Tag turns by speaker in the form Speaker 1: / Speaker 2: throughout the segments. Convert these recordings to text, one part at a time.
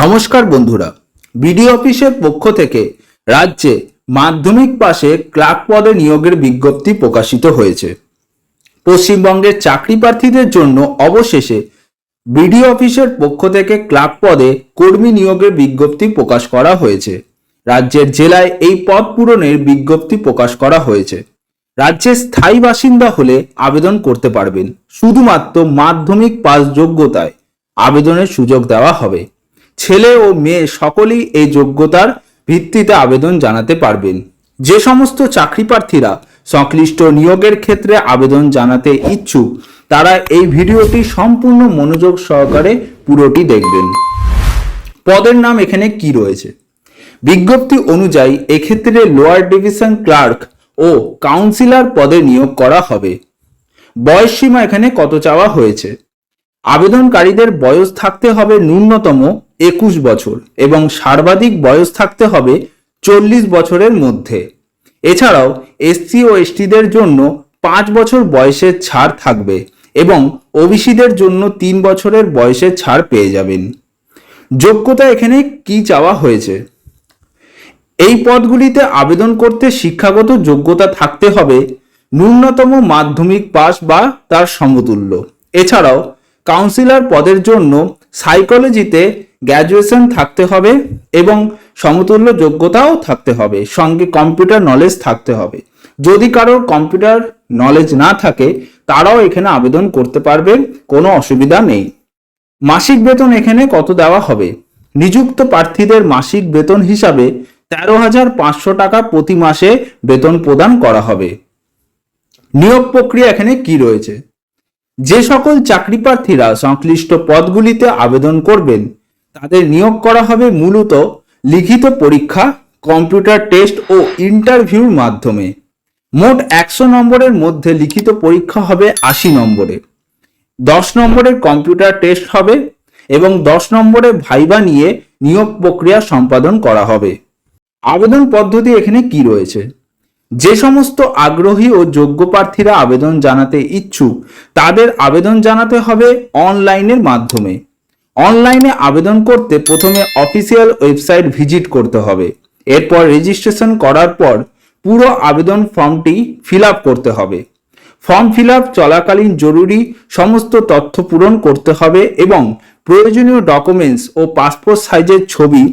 Speaker 1: নমস্কার বন্ধুরা, বিডিও অফিসের পক্ষ থেকে রাজ্যে মাধ্যমিক পাশে ক্লার্ক পদে নিয়োগের বিজ্ঞপ্তি প্রকাশিত হয়েছে। পশ্চিমবঙ্গের চাকরি প্রার্থীদের জন্য অবশেষে বিডিও অফিসের পক্ষ থেকে ক্লার্ক পদে কর্মী নিয়োগের বিজ্ঞপ্তি প্রকাশ করা হয়েছে। রাজ্যের জেলায় এই পদ পূরণের বিজ্ঞপ্তি প্রকাশ করা হয়েছে। রাজ্যের স্থায়ী বাসিন্দা হলে আবেদন করতে পারবেন। শুধুমাত্র মাধ্যমিক পাস যোগ্যতায় আবেদনের সুযোগ দেওয়া হবে। ছেলে ও মেয়ে সকলেই এই যোগ্যতার ভিত্তিতে আবেদন জানাতে পারবেন। যে সমস্ত চাকরি প্রার্থীরা সংশ্লিষ্ট নিয়োগের ক্ষেত্রে আবেদন জানাতে ইচ্ছুক, তারা এই ভিডিওটি সম্পূর্ণ মনোযোগ সহকারে পুরোটি দেখবেন। পদের নাম এখানে কি রয়েছে? বিজ্ঞপ্তি অনুযায়ী এক্ষেত্রে লোয়ার ডিভিশন ক্লার্ক ও কাউন্সিলর পদে নিয়োগ করা হবে। বয়স সীমা এখানে কত চাওয়া হয়েছে? আবেদনকারীদের বয়স থাকতে হবে ন্যূনতম একুশ বছর এবং সর্বাধিক বয়স থাকতে হবে চল্লিশ বছরের মধ্যে। এছাড়াও এসসি ও এসটিদের জন্য পাঁচ বছর বয়সের ছাড় থাকবে এবং ওবিসিদের জন্য তিন বছরের বয়সের ছাড় পেয়ে যাবেন। যোগ্যতা এখানে কি চাওয়া হয়েছে? এই পদগুলিতে আবেদন করতে শিক্ষাগত যোগ্যতা থাকতে হবে ন্যূনতম মাধ্যমিক পাস বা তার সমতুল্য। এছাড়াও কাউন্সিলর পদের জন্য সাইকোলজিতে গ্র্যাজুয়েশন থাকতে হবে এবং সমতুল্য যোগ্যতাও থাকতে হবে, সঙ্গে কম্পিউটার নলেজ থাকতে হবে। যদি কারোর কম্পিউটার নলেজ না থাকে, তারাও এখানে আবেদন করতে পারবে, কোনো অসুবিধা নেই। মাসিক বেতন এখানে কত দেওয়া হবে? নিযুক্ত প্রার্থীদের মাসিক বেতন হিসাবে তেরো হাজার পাঁচশো টাকা প্রতি মাসে বেতন প্রদান করা হবে। নিয়োগ প্রক্রিয়া এখানে কি রয়েছে? যে সকল চাকরি প্রার্থীরা সংশ্লিষ্ট পদগুলিতে আবেদন করবেন, তাদের নিয়োগ করা হবে মূলত লিখিত পরীক্ষা, কম্পিউটার টেস্ট ও ইন্টারভিউর মাধ্যমে। মোট একশো নম্বরের মধ্যে লিখিত পরীক্ষা হবে আশি নম্বরে। দশ নম্বরের কম্পিউটার টেস্ট হবে এবং দশ নম্বরে ভাইবা নিয়ে নিয়োগ প্রক্রিয়া সম্পাদন করা হবে। আবেদন পদ্ধতি এখানে কি রয়েছে? যে সমস্ত আগ্রহী ও যোগ্য প্রার্থীরা আবেদন জানাতে ইচ্ছুক, তাদের আবেদন জানাতে হবে অনলাইনের মাধ্যমে। অনলাইনে আবেদন করতে প্রথমে অফিসিয়াল ওয়েবসাইট ভিজিট করতে হবে। এরপর রেজিস্ট্রেশন করার পর পুরো আবেদন ফর্মটি ফিল করতে হবে। ফর্ম ফিল চলাকালীন জরুরি সমস্ত তথ্য পূরণ করতে হবে এবং প্রয়োজনীয় ডকুমেন্টস ও পাসপোর্ট সাইজের ছবি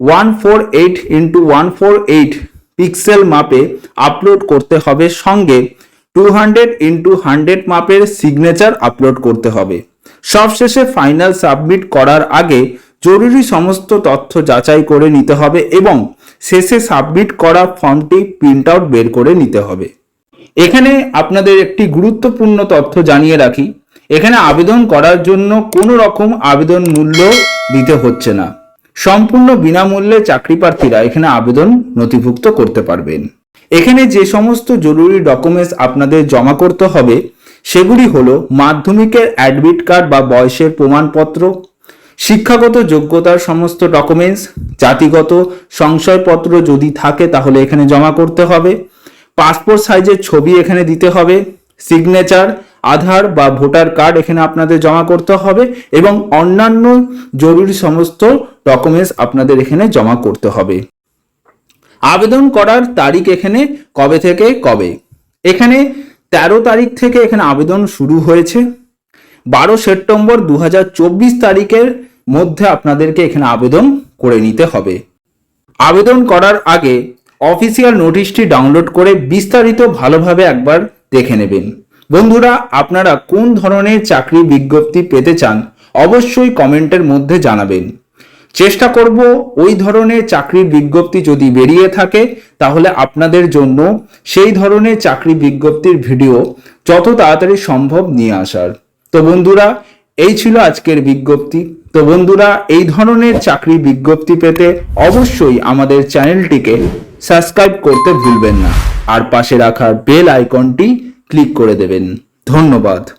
Speaker 1: one four eight into one four eight pixel মাপে আপলোড করতে হবে সঙ্গে টু হান্ড্রেড ইন্টু হান্ড্রেড মাপের সিগনেচার আপলোড করতে হবে। সবশেষে ফাইনাল সাবমিট করার আগে জরুরি সমস্ত তথ্য যাচাই করে নিতে হবে এবং শেষে সাবমিট করা ফর্মটি প্রিন্ট আউট বের করে নিতে হবে। এখানে আপনাদের একটি গুরুত্বপূর্ণ তথ্য জানিয়ে রাখি। এখানে আবেদন করার জন্য কোনো রকম আবেদন মূল্য দিতে হচ্ছে না। সম্পূর্ণ বিনামূল্যে চাকরি প্রার্থীরা এখানে আবেদন নথিভুক্ত করতে পারবেন। এখানে যে সমস্ত জরুরি ডকুমেন্টস আপনাদের জমা করতে হবে, সেগুলি হলো মাধ্যমিকের অ্যাডমিট কার্ড বা বয়সের প্রমাণপত্র, শিক্ষাগত যোগ্যতার সমস্ত ডকুমেন্টস, জাতিগত সংশয়পত্র যদি থাকে তাহলে এখানে জমা করতে হবে, পাসপোর্ট সাইজের ছবি এখানে দিতে হবে, সিগনেচার আধার বা ভোটার কার্ড এখানে আপনাদের জমা করতে হবে এবং অন্যান্য জরুরি সমস্ত ডকুমেন্টস আপনাদের এখানে জমা করতে হবে। আবেদন করার তারিখ এখানে কবে থেকে কবে? এখানে তেরো তারিখ থেকে এখানে আবেদন শুরু হয়েছে। বারো সেপ্টেম্বর দু হাজার চব্বিশ তারিখের মধ্যে আপনাদেরকে এখানে আবেদন করে নিতে হবে। আবেদন করার আগে অফিসিয়াল নোটিশটি ডাউনলোড করে বিস্তারিত ভালোভাবে একবার দেখে নেবেন। বন্ধুরা, আপনারা কোন ধরনের চাকরি বিজ্ঞপ্তি পেতে চান, অবশ্যই কমেন্টের মধ্যে জানাবেন। চেষ্টা করব ওই ধরনের চাকরির বিজ্ঞপ্তি যদি বেরিয়ে থাকে, তাহলে আপনাদের জন্য সেই ধরনের চাকরি বিজ্ঞপ্তির ভিডিও যত তাড়াতাড়ি সম্ভব নিয়ে আসার। তো বন্ধুরা, এই ছিল আজকের বিজ্ঞপ্তি। তো বন্ধুরা, এই ধরনের চাকরি বিজ্ঞপ্তি পেতে অবশ্যই আমাদের চ্যানেলটিকে সাবস্ক্রাইব করতে ভুলবেন না। আর পাশে রাখা বেল আইকনটি ক্লিক করে দেবেন। ধন্যবাদ।